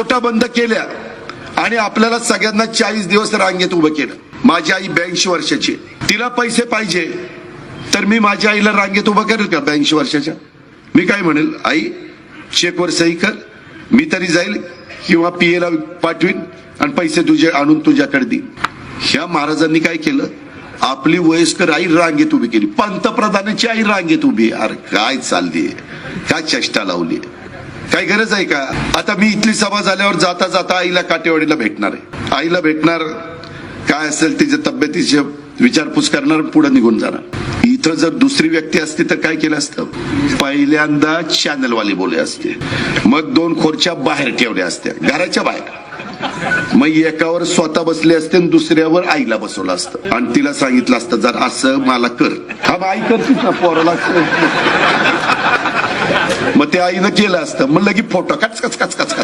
नोटा बंद केल्या आणि आपल्याला सगळ्यांना चाळीस दिवस रांगेत उभं केलं. माझी आई ब्याऐंशी वर्षाची आहे. तिला पैसे पाहिजे. तर मी माझ्या आईला रांगेत उभं करेल का ब्याऐंशी वर्षाच्या? मी काय म्हणेल आई चेकवर सही कर. मी तरी जाईल किंवा पी एला पाठवीन आणि पैसे तुझे आणून तुझ्याकडे देईन. ह्या महाराजांनी काय केलं? आपली वयस्कर आई रांगेत उभी केली. पंतप्रधानाची आई रांगेत उभी आहे. अरे काय चालली काय चेष्टा लावली काय गरज आहे का? आता मी इथली सभा झाल्यावर जाता जाता आईला काटेवाडीला भेटणार आहे. आईला भेटणार काय असेल तिच्या तब्येतीचे विचारपूस करणार पुढे निघून जाणार. इथं जर दुसरी व्यक्ती असती तर काय केलं असतं? पहिल्यांदा चॅनलवाली बोले असते. मग दोन खुर्च्या बाहेर ठेवल्या असत्या. घराच्या बाहेर. मग एकावर स्वतः बसले असते आणि दुसऱ्यावर आईला बसवलं असतं. आणि तिला सांगितलं असतं जर असं मला कर. हा मग आई करतीच ना पोराला? मग ते आईनं केलं असतं. म्हणलं की फोटो कच कच कच कच कच कच